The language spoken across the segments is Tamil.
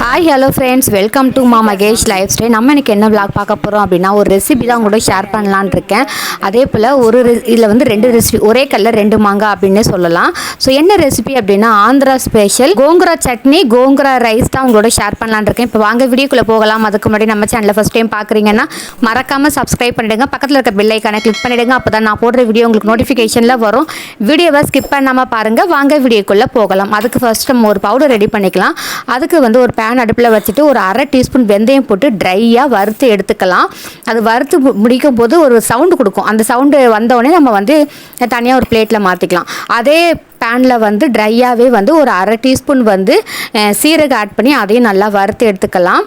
Hi hello friends welcome to மா மகேஷ் லைஃப் ஸ்டைல் நம்ம எனக்கு என்ன விளாக் பார்க்க போகிறோம் அப்படின்னா ஒரு ரெசிபி தான் உங்களோட ஷேர் பண்ணலான்னு இருக்கேன். அதே போல் ஒரு இதில் வந்து ரெண்டு ரெசிபி ஒரே கல்லில் ரெண்டு மாங்காய் அப்படின்னு சொல்லலாம். ஸோ என்ன ரெசிபி அப்படின்னா ஆந்திரா ஸ்பெஷல் கோங்குரா சட்னி கோங்குரா ரைஸ் தான் உங்களோட ஷேர் பண்ணலான்னு இருக்கேன். இப்போ வாங்க வீடியோக்குள்ளே போகலாம். அதுக்கு முன்னாடி நம்ம சேனலில் ஃபஸ்ட் டைம் பார்க்குறீங்கன்னா மறக்காமல் சப்ஸ்கிரைப் பண்ணிடுங்க. பக்கத்தில் இருக்க பெல் ஐக்கானை கிளிக் பண்ணிடுங்க. அப்போ தான் நான் போடுற வீடியோ உங்களுக்கு நோட்டிஃபிகேஷனில் வரும். வீடியோவை ஸ்கிப் பண்ணாமல் பாருங்கள் வாங்க வீடியோக்குள்ளே போகலாம். அதுக்கு ஃபர்ஸ்ட் நம்ம ஒரு பவுடர் ரெடி பண்ணிக்கலாம். அதுக்கு வந்து ஒரு பேன் அடுப்பில் வச்சுட்டு ஒரு அரை டீஸ்பூன் வெந்தயம் போட்டு ட்ரையாக வறுத்து எடுத்துக்கலாம். அது வறுத்து மு- முடிக்கும் போது ஒரு சவுண்டு கொடுக்கும். அந்த சவுண்டு வந்தோடனே நம்ம வந்து தனியாக ஒரு பிளேட்டில் மாற்றிக்கலாம் அதே பேனில் வந்து ட்ரையாகவே வந்து ஒரு அரை டீஸ்பூன் வந்து சீரகம் ஆட் பண்ணி அதையும் நல்லா வறுத்து எடுத்துக்கலாம்.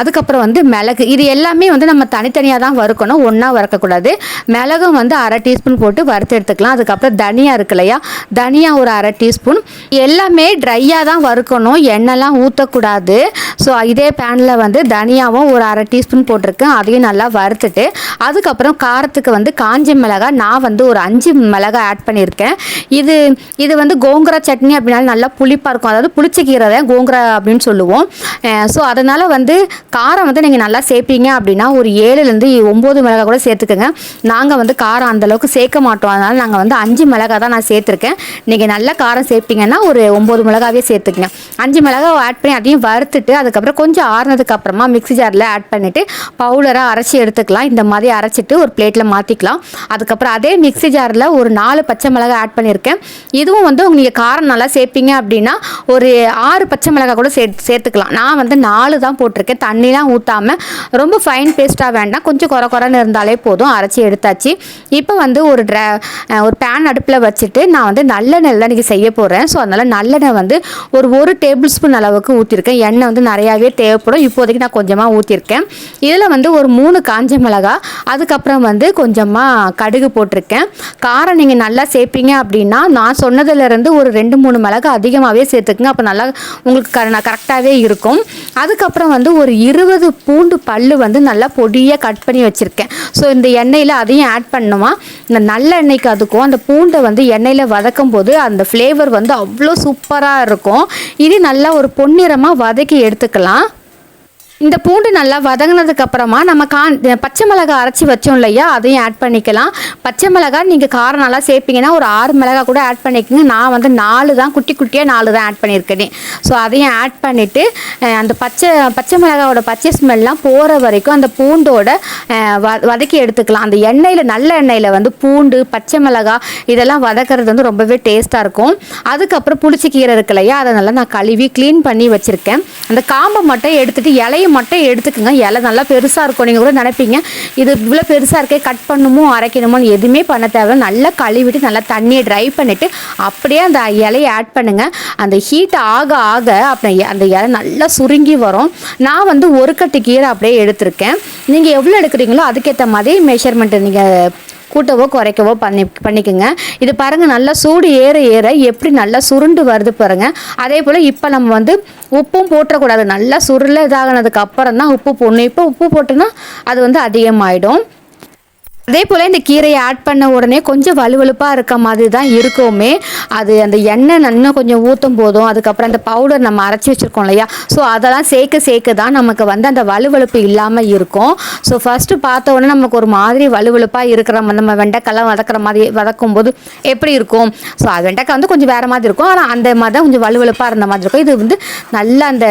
அதுக்கப்புறம் வந்து மிளகு. இது எல்லாமே வந்து நம்ம தனித்தனியாக தான் வறுக்கணும். ஒன்றா வறுக்கக்கூடாது. மிளகும் வந்து அரை டீஸ்பூன் போட்டு வறுத்து எடுத்துக்கலாம். அதுக்கப்புறம் தனியா இருக்கு இல்லையா? தனியா ஒரு அரை டீஸ்பூன் எல்லாமே ட்ரையாக தான் வறுக்கணும். எண்ணெய்லாம் ஊற்றக்கூடாது ஸோ இதே பேனில் வந்து தனியாவும் ஒரு அரை டீஸ்பூன் போட்டிருக்கேன். அதையும் நல்லா வறுத்துட்டு அதுக்கப்புறம் காரத்துக்கு வந்து காஞ்ச மிளகாய் நான் வந்து ஒரு அஞ்சு மிளகாய் ஆட் பண்ணியிருக்கேன். இது இது வந்து கோங்குரா சட்னி அப்படின்னாலும் நல்லா புளிப்பாக இருக்கும். அதாவது புளிச்ச கீரை தான் கோங்குரா அப்படின்னு சொல்லுவோம். ஸோ அதனால் வந்து காரம் வந்து நீங்கள் நல்லா சேர்ப்பீங்க அப்படின்னா ஒரு ஏழுலேருந்து ஒம்பது மிளகாய் கூட சேர்த்துக்கோங்க. நாங்கள் வந்து காரம் அந்தளவுக்கு சேர்க்க மாட்டோம். அதனால் நாங்கள் வந்து அஞ்சு மிளகாய் தான் நான் சேர்த்துருக்கேன். நீங்கள் நல்ல காரம் சேர்ப்பீங்கன்னா ஒரு ஒம்பது மிளகாவே சேர்த்துக்கங்க. அஞ்சு மிளகாய் ஆட் பண்ணி அதையும் வறுத்துட்டு அதுக்கப்புறம் கொஞ்சம் ஆறுனதுக்கு அப்புறமா மிக்ஸி ஜாரில் ஆட் பண்ணிவிட்டு பவுலராக அரைச்சி எடுத்துக்கலாம். இந்த மாதிரி அரைச்சிட்டு ஒரு பிளேட்டில் மாற்றிக்கலாம் அதுக்கப்புறம் அதே மிக்ஸி ஜாரில் ஒரு நாலு பச்சை மிளகாய் ஆட் பண்ணியிருக்கேன். இதுவும் வந்து நீங்கள் காரம் நல்லா சேர்ப்பீங்க அப்படின்னா ஒரு ஆறு பச்சை மிளகாய் கூட சே சேர்த்துக்கலாம். நான் வந்து நாலு தான் போட்டிருக்கேன். தண்ணிலாம் ஊற்றாமல் ரொம்ப ஃபைன் பேஸ்ட்டாக வேண்டாம். கொஞ்சம் குறை குறைன்னு இருந்தாலே போதும். அரைச்சி எடுத்தாச்சு. இப்போ வந்து ஒரு ட்ர ஒரு பேன் அடுப்பில் வச்சுட்டு நான் வந்து நல்லெண்ணெய் தான் இன்றைக்கி செய்ய போகிறேன் ஸோ அதனால் நல்லெண்ணெய் வந்து ஒரு ஒரு டேபிள் ஸ்பூன் அளவுக்கு ஊற்றிருக்கேன் எண்ணெய் வந்து நிறையாவே தேவைப்படும். இப்போதைக்கு நான் கொஞ்சமாக ஊற்றிருக்கேன் இதில் வந்து ஒரு மூணு காஞ்ச மிளகாய் அதுக்கப்புறம் வந்து கொஞ்சமாக கடுகு போட்டிருக்கேன். காரம் நீங்கள் நல்லா சேர்ப்பீங்க அப்படின்னா நான் சொன்னதுலேருந்து ஒரு ரெண்டு மூணு மிளகாய் அதிகமாகவே சேர்த்துக்குங்க அப்போ நல்லா உங்களுக்கு க கரெக்டாகவே இருக்கும். அதுக்கப்புறம் வந்து ஒரு இருபது பூண்டு பல்லு வந்து நல்லா பொடியாக கட் பண்ணி வச்சுருக்கேன். ஸோ இந்த எண்ணெயில் அதையும் ஆட் பண்ணுமா இந்த நல்ல எண்ணெய்க்கு அதுக்கும் அந்த பூண்டை வந்து எண்ணெயில் வதக்கும் போது அந்த ஃப்ளேவர் வந்து அவ்வளோ சூப்பராக இருக்கும். இது நல்லா ஒரு பொன்னிறமாக வதக்கி எடுத்துக்கலாம். இந்த பூண்டு நல்லா வதங்கினதுக்கு அப்புறமா நம்ம கான் பச்சை மிளகாய் அரைச்சி வச்சோம் இல்லையா அதையும் ஆட் பண்ணிக்கலாம். பச்சை மிளகாய் நீங்கள் காரம் நல்லா சேர்ப்பீங்கன்னா ஒரு ஆறு மிளகாய் கூட ஆட் பண்ணிக்கோங்க. நான் வந்து நாலு தான் குட்டி குட்டியாக நாலு தான் ஆட் பண்ணியிருக்கேன். ஸோ அதையும் ஆட் பண்ணிவிட்டு அந்த பச்சை பச்சை மிளகாயோட பச்சை ஸ்மெல்லாம் போகிற வரைக்கும் அந்த பூண்டோட வ வதக்கி எடுத்துக்கலாம். அந்த எண்ணெயில் நல்ல எண்ணெயில் வந்து பூண்டு பச்சை மிளகாய் இதெல்லாம் வதக்கிறது வந்து ரொம்பவே டேஸ்ட்டாக இருக்கும். அதுக்கப்புறம் புளிச்சி கீரை இருக்கு இல்லையா அதை நல்லா நான் கழுவி க்ளீன் பண்ணி வச்சுருக்கேன். அந்த காம்பை மட்டும் எடுத்துகிட்டு இலையை மட்டும் எடுத்துக்கோங்க. இலை நல்லா பெருசாக இருக்கும். நீங்கள் கூட நினைப்பீங்க. இது இவ்வளோ பெருசாக இருக்கே கட் பண்ணணுமோ அரைக்கணுமோன்னு எதுவுமே பண்ண தேவை நல்லா கழுவிட்டு நல்லா தண்ணியை ட்ரை பண்ணிவிட்டு அப்படியே அந்த இலையை ஆட் பண்ணுங்கள் அந்த ஹீட் ஆக ஆக அப்புறம் எ- அந்த இலை நல்லா சுருங்கி வரும். நான் வந்து ஒரு கட்டு கீரை அப்படியே எடுத்திருக்கேன். நீங்கள் எவ்வளோ எடுக்கிறீங்களோ அதுக்கேற்ற மாதிரி மெஷர்மெண்ட்டு நீங்கள் கூட்டவோ குறைக்கவோ பண்ணி பண்ணிக்கோங்க. இது பாருங்கள் நல்லா சூடு ஏற ஏற எப்படி நல்லா சுருண்டு வருது பாருங்கள் அதே போல் இப்போ நம்ம வந்து உப்பும் போட்டுறக்கூடாது. நல்லா சுருள இதாகினதுக்கு அப்புறம் தான் உப்பு போடணும். இப்போ உப்பு போட்டோன்னா அது வந்து அதிகமாகிடும் அதே போல் இந்த கீரையை ஆட் பண்ண உடனே கொஞ்சம் வலுவலுப்பாக இருக்க மாதிரி தான் இருக்குமே. அது அந்த எண்ணெய் இன்னும் கொஞ்சம் ஊற்றும் போதும். அதுக்கப்புறம் அந்த பவுடர் நம்ம அரைச்சி வச்சுருக்கோம் இல்லையா? ஸோ அதெல்லாம் சேர்க்க சேர்க்க தான் நமக்கு வந்து அந்த வலுவலுப்பு இல்லாமல் இருக்கும். ஸோ ஃபஸ்ட்டு பார்த்த உடனே நமக்கு ஒரு மாதிரி வலுவலுப்பாக இருக்கிற நம்ம வெண்டைக்கெல்லாம் வதக்குற மாதிரி வதக்கும் போது எப்படி இருக்கும்? ஸோ அது வெண்டைக்காய் வந்து கொஞ்சம் வேறு மாதிரி இருக்கும். ஆனால் அந்த மாதிரி தான் கொஞ்சம் வலுவலுப்பாக இருந்த மாதிரி இருக்கும். இது வந்து நல்லா அந்த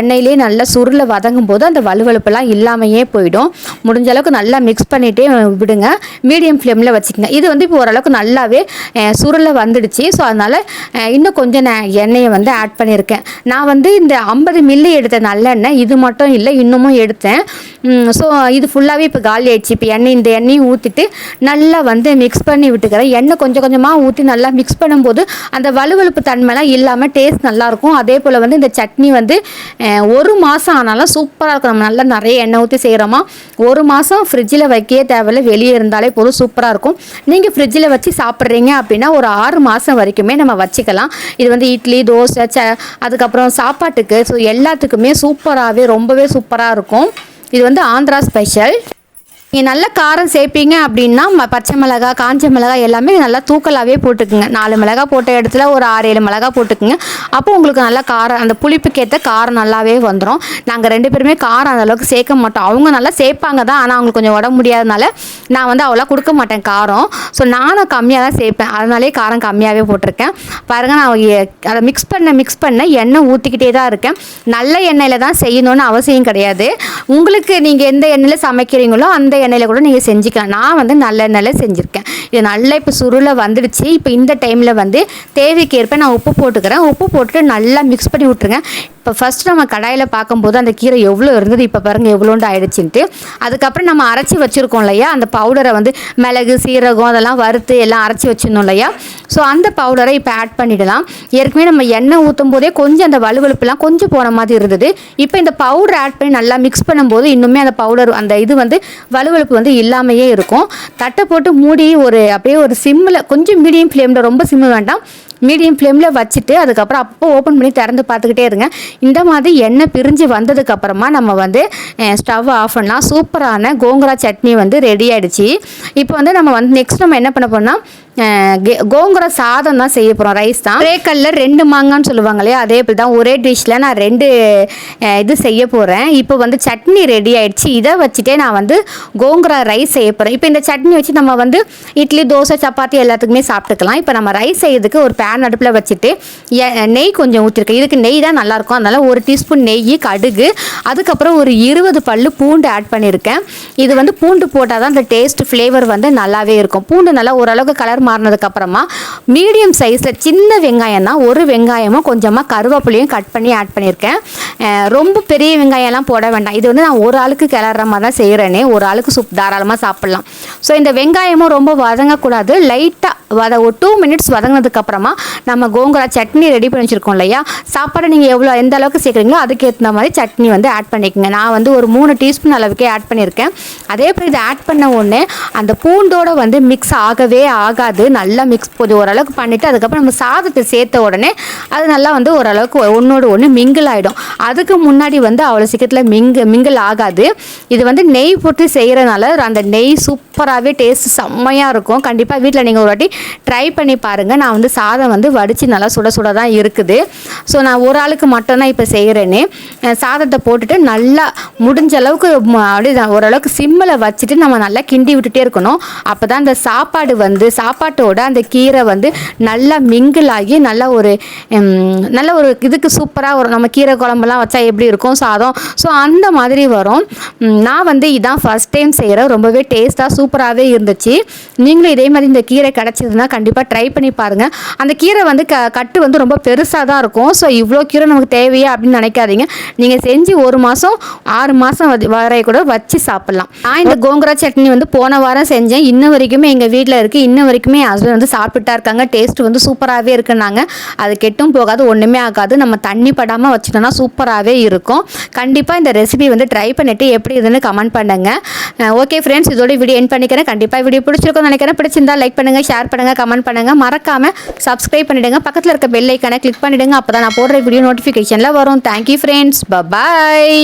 எண்ணெயிலே நல்லா சுருளை வதங்கும் போது அந்த வலுவலுப்பெல்லாம் இல்லாமையே போயிடும். முடிஞ்ச அளவுக்கு நல்லா மிக்ஸ் பண்ணிகிட்டே விடுங்க. மீடியம் ஃப்ளேமில் வச்சுக்கோங்க. இது வந்து இப்போ ஓரளவுக்கு நல்லாவே சுருளை வந்துடுச்சு. ஸோ அதனால் இன்னும் கொஞ்சம் நான் எண்ணெயை வந்து ஆட் பண்ணியிருக்கேன். நான் வந்து இந்த ஐம்பது மில்லி எடுத்த நல்லெண்ணெய் இது மட்டும் இல்லை இன்னமும் எடுத்தேன். ஸோ இது ஃபுல்லாகவே இப்போ காலி ஆயிடுச்சு. இப்போ எண்ணெய் இந்த எண்ணெயும் ஊற்றிட்டு நல்லா வந்து மிக்ஸ் பண்ணி விட்டுக்கிறேன். எண்ணெய் கொஞ்சம் கொஞ்சமாக ஊற்றி நல்லா மிக்ஸ் பண்ணும்போது அந்த வலுவலுப்பு தன்மைலாம் இல்லாமல் டேஸ்ட் நல்லாயிருக்கும். அதே போல் வந்து இந்த சட்னி வந்து ஒரு மாதம் ஆனாலும் சூப்பராக இருக்கும். நம்ம நல்லா நிறைய எண்ணெய் ஊற்றி செய்கிறோமா ஒரு மாதம் ஃப்ரிட்ஜில் வைக்கவே தேவையில்ல. வெளியே இருந்தாலே போதும் சூப்பராக இருக்கும். நீங்கள் ஃப்ரிட்ஜில் வச்சு சாப்பிட்றீங்க அப்படின்னா ஒரு ஆறு மாதம் வரைக்குமே நம்ம வச்சுக்கலாம். இது வந்து இட்லி தோசை ச அதுக்கப்புறம் சாப்பாட்டுக்கு ஸோ எல்லாத்துக்குமே சூப்பராகவே ரொம்பவே சூப்பராக இருக்கும். இது வந்து ஆந்திரா ஸ்பெஷல். நீங்கள் நல்ல காரம் சேர்ப்பீங்க அப்படின்னா பச்சை மிளகா காஞ்ச மிளகா எல்லாமே நல்லா தூக்கலாகவே போட்டுக்குங்க. நாலு மிளகா போட்ட இடத்துல ஒரு ஆறு ஏழு மிளகா போட்டுக்குங்க. அப்போ உங்களுக்கு நல்லா காரம் அந்த புளிப்புக்கேற்ற காரம் நல்லாவே வந்துடும் நாங்கள் ரெண்டு பேருமே காரம் அந்த அளவுக்கு சேர்க்க மாட்டோம். அவங்க நல்லா சேர்ப்பாங்க தான். ஆனால் அவங்களுக்கு கொஞ்சம் உடம்பு முடியாதனால நான் வந்து அவ்வளோ கொடுக்க மாட்டேன் காரம். ஸோ நானும் கம்மியாக தான் சேர்ப்பேன். அதனாலே காரம் கம்மியாகவே போட்டிருக்கேன். பாருங்கள் நான் எ- அதை மிக்ஸ் பண்ண மிக்ஸ் பண்ண எண்ணெய் ஊற்றிக்கிட்டே தான் இருக்கேன். நல்ல எண்ணெயில் தான் செய்யணும்னு அவசியம் கிடையாது. உங்களுக்கு நீங்கள் எந்த எண்ணெயில் சமைக்கிறீங்களோ அந்த எண்ணெயில் கூட நீங்கள் செஞ்சுக்கலாம். நான் வந்து நல்ல எண்ணெயில் செஞ்சுருக்கேன். இது நல்லா இப்போ சுருளை வந்துடுச்சு. இப்போ இந்த டைமில் வந்து தேவைக்கேற்ப நான் உப்பு போட்டுக்கிறேன். உப்பு போட்டுட்டு நல்லா மிக்ஸ் பண்ணி விட்ருங்க இப்போ ஃபஸ்ட் நம்ம கடாயில் பார்க்கும்போது அந்த கீரை எவ்வளோ இருந்தது? இப்போ பாருங்கள் எவ்வளோண்டு ஆயிடுச்சுன்ட்டு. அதுக்கப்புறம் நம்ம அரைச்சி வச்சுருக்கோம் இல்லையா? அந்த பவுடரை வந்து மிளகு சீரகம் அதெல்லாம் வறுத்து எல்லாம் அரைச்சி வச்சுருந்தோம் இல்லையா? ஸோ அந்த பவுடரை இப்போ ஆட் பண்ணிடலாம். ஏற்கனவே நம்ம எண்ணெய் ஊற்றும் போதே கொஞ்சம் அந்த வலுவலுப்புலாம் கொஞ்சம் போன மாதிரி இருந்தது. இப்போ இந்த பவுடர் ஆட் பண்ணி நல்லா மிக்ஸ் பண்ணும்போது இன்னுமே அந்த பவுடர் அந்த இது வந்து வலுவலுப்பு வந்து இல்லாமையே இருக்கும். தட்டை போட்டு மூடி ஒரு அப்படியே ஒரு சிம்மில் கொஞ்சம் மீடியம் ஃப்ளேமில் ரொம்ப சிம்மு வேண்டாம். மீடியம் ஃப்ளேமில் வச்சுட்டு அதுக்கப்புறம் அப்போ ஓப்பன் பண்ணி திறந்து பார்த்துக்கிட்டே இருங்க. இந்த மாதிரி எண்ணெய் பிரிஞ்சு வந்ததுக்கப்புறமா நம்ம வந்து ஸ்டவ் ஆஃப் பண்ணலாம். சூப்பரான கோங்குரா சட்னி வந்து ரெடி ஆகிடுச்சி இப்போ வந்து நம்ம வந்து நெக்ஸ்ட் நம்ம என்ன பண்ண போனால் கோங்குற கே- சாதம் தான் செய்ய போகிறோம் ரைஸ் தான். ஒரே ரெண்டு மாங்கான்னு சொல்லுவாங்க இல்லையா அதே போல் தான் ஒரே டிஷ்ஷில் நான் ரெண்டு இது செய்ய போகிறேன் இப்போ வந்து சட்னி ரெடி ஆயிடுச்சு. இதை வச்சுட்டே நான் வந்து கோங்கரா ரைஸ் செய்ய போகிறேன் இப்போ இந்த சட்னி வச்சு நம்ம வந்து இட்லி தோசை சப்பாத்தி எல்லாத்துக்குமே சாப்பிட்டுக்கலாம். இப்போ நம்ம ரைஸ் செய்யறதுக்கு ஒரு பேன் அடுப்பில் வச்சுட்டு நெய் கொஞ்சம் ஊற்றிருக்கேன் இதுக்கு நெய் தான் நல்லாயிருக்கும் அதனால் ஒரு டீஸ்பூன் நெய் கடுகு அதுக்கப்புறம் ஒரு இருபது பல்லு பூண்டு ஆட் பண்ணியிருக்கேன் இது வந்து பூண்டு போட்டால் தான் அந்த டேஸ்ட் ஃப்ளேவர் வந்து நல்லாவே இருக்கும். பூண்டு நல்லா ஓரளவுக்கு கலர் மாறினதுக்கப்புறமா மீடியம் சைஸில் சின்ன வெங்காயம் தான் ஒரு வெங்காயமும் கொஞ்சமாக கருவேப்பிலையும் கட் பண்ணி ஆட் பண்ணியிருக்கேன். ரொம்ப பெரிய வெங்காயம்லாம் போட வேண்டாம். இது வந்து நான் ஒரு ஆளுக்கு கிளற மாதிரி தான் செய்கிறேனே ஒரு ஆளுக்கு சூப் தாராளமாக சாப்பிட்லாம். ஸோ இந்த வெங்காயமும் ரொம்ப வதங்கக்கூடாது. லைட்டாக வத ஒரு டூ மினிட்ஸ் வதங்கினதுக்கப்புறமா நம்ம கோங்குரா சட்னி ரெடி பண்ணி வச்சுருக்கோம் இல்லையா? சாப்பாடு நீங்கள் எவ்வளோ எந்த அளவுக்கு சேர்க்குறீங்களோ அதுக்கேற்ற மாதிரி சட்னி வந்து ஆட் பண்ணிக்கோங்க. நான் வந்து ஒரு மூணு டீஸ்பூன் அளவுக்கே ஆட் பண்ணியிருக்கேன். அதே போல் இதை ஆட் பண்ண உடனே அந்த பூண்டோட வந்து மிக்ஸ் ஆகவே ஆகாது. நல்லா மிக்ஸ் போது ஓரளவுக்கு பண்ணிவிட்டு அதுக்கப்புறம் நம்ம சாதத்தை சேர்த்த உடனே அது நல்லா வந்து ஓரளவுக்கு ஒன்றோடு ஒன்று மிங்கிள் ஆகிடும் அதுக்கு முன்னாடி வந்து அவ்வளோ சீக்கிரத்தில் மிங்கு மிங்கிள் ஆகாது. இது வந்து நெய் போட்டு செய்கிறனால அந்த நெய் சூப்பராகவே டேஸ்ட் செம்மையாக இருக்கும். கண்டிப்பாக வீட்டில் நீங்கள் ஒரு வாட்டி ட்ரை பண்ணி பாருங்கள் நான் வந்து சாதம் வந்து வடித்து நல்லா சுட சுட தான் இருக்குது. ஸோ நான் ஒரு ஆளுக்கு மட்டும்தான் இப்போ செய்கிறேன்னு சாதத்தை போட்டுட்டு நல்லா முடிஞ்ச அளவுக்கு அப்படி அப்படியே தான் ஓரளவுக்கு சிம்மில் வச்சுட்டு நம்ம நல்லா கிண்டி விட்டுட்டே இருக்கணும். அப்போ தான் அந்த சாப்பாடு வந்து சாப்பாட்டோட அந்த கீரை வந்து நல்லா மிங்கிள் ஆகி நல்ல ஒரு நல்ல ஒரு இதுக்கு சூப்பராக ஒரு நம்ம கீரை குழம்புலாம் வச்சா எப்படி இருக்கும் சாதம். ஸோ அந்த மாதிரி வரும். நான் வந்து இதான் ஃபஸ்ட் டைம் செய்கிறேன் ரொம்பவே டேஸ்ட்டாக சூப்பராகவே இருந்துச்சு. நீங்களும் இதே மாதிரி இந்த கீரை கிடச்சி பிடிச்சதுன்னா கண்டிப்பாக ட்ரை பண்ணி பாருங்கள் அந்த கீரை வந்து க கட்டு வந்து ரொம்ப பெருசாக தான் இருக்கும். ஸோ இவ்வளோ கீரை நமக்கு தேவையா அப்படின்னு நினைக்காதீங்க. நீங்கள் செஞ்சு ஒரு மாதம் ஆறு மாதம் வரை கூட வச்சு சாப்பிட்லாம். நான் இந்த கோங்குரா சட்னி வந்து போன வாரம் செஞ்சேன். இன்ன வரைக்குமே எங்கள் வீட்டில் இருக்குது இன்ன வரைக்குமே ஹஸ்பண்ட் வந்து சாப்பிட்டுட்டா இருக்காங்க. டேஸ்ட் வந்து சூப்பராகவே இருக்குன்னாங்க. அது கெட்டும் போகாது ஒன்றுமே ஆகாது. நம்ம தண்ணி படாமல் வச்சுட்டோம்னா சூப்பராகவே இருக்கும். கண்டிப்பாக இந்த ரெசிபி வந்து ட்ரை பண்ணிவிட்டு எப்படி இதுன்னு கமெண்ட் பண்ணுங்க. ஓகே ஃப்ரெண்ட்ஸ் இதோட வீடியோ என் பண்ணிக்கிறேன். கண்டிப்பாக வீடியோ பிடிச்சிருக்கும்னு நினைக்கிறேன். பிடிச்சிருந்தா லைக் பண்ணுங்கள் ஷேர் பண்ணுங்கள் கமெண்ட் பண்ணுங்கள் மறக்காமல் சப்ஸ்கிரைப் பண்ணிவிடுங்க பக்கத்தில் இருக்க பெல் ஐக்கனை கிளிக் பண்ணிவிடுங்க அப்போ தான் நான் போடுற வீடியோ நோட்டிஃபிகேஷனில் வரும். Thank you friends bye bye